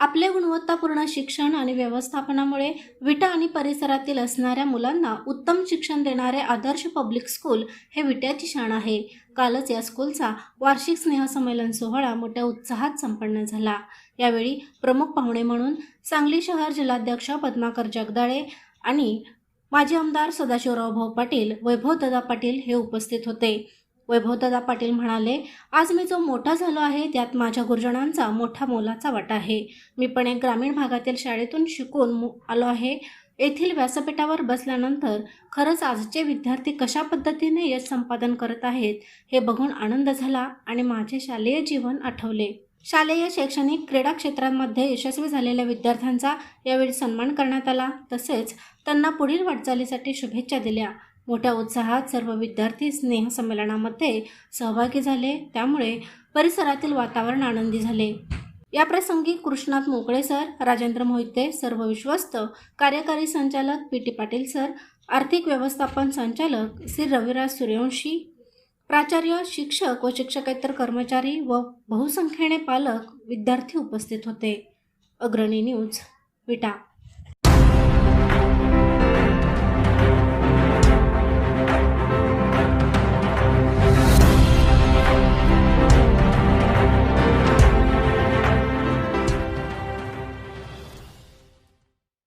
आपले गुणवत्तापूर्ण शिक्षण आणि व्यवस्थापनामुळे विटा आणि परिसरातील असणाऱ्या मुलांना उत्तम शिक्षण देणारे आदर्श पब्लिक स्कूल हे विट्याची शाण आहे. कालच या स्कूलचा वार्षिक स्नेहसंमेलन सोहळा मोठ्या उत्साहात संपन्न झाला. यावेळी प्रमुख पाहुणे म्हणून सांगली शहर जिल्हाध्यक्ष पद्माकर जगदाळे आणि माजी आमदार सदाशिवराव भाऊ पाटील वैभवदादा पाटील हे उपस्थित होते. वैभवदादा पाटील म्हणाले आज मी जो मोठा झालो आहे त्यात माझ्या गुरुजनांचा मोठा मोलाचा वाटा आहे. मी पण एक ग्रामीण भागातील शाळेतून शिकून मु- आलो आहे. येथील व्यासपीठावर बसल्यानंतर खरंच आजचे विद्यार्थी कशा पद्धतीने यश संपादन करत आहेत हे बघून आनंद झाला आणि माझे शालेय जीवन आठवले. शालेय शैक्षणिक क्रीडा क्षेत्रांमध्ये यशस्वी झालेल्या विद्यार्थ्यांचा यावेळी सन्मान करण्यात आला. तसेच त्यांना पुढील वाटचालीसाठी शुभेच्छा दिल्या. मोठ्या उत्साहात सर्व विद्यार्थी स्नेहसंमेलनामध्ये सहभागी झाले. त्यामुळे परिसरातील वातावरण आनंदी झाले. या प्रसंगी कृष्णात मोकळे सर राजेंद्र मोहिते सर्व विश्वस्त कार्यकारी संचालक पी टी पाटील सर आर्थिक व्यवस्थापन संचालक श्री रविराज सूर्यवंशी प्राचार्य शिक्षक व शिक्षकेतर कर्मचारी व बहुसंख्येने पालक विद्यार्थी उपस्थित होते. अग्रणी न्यूज विटा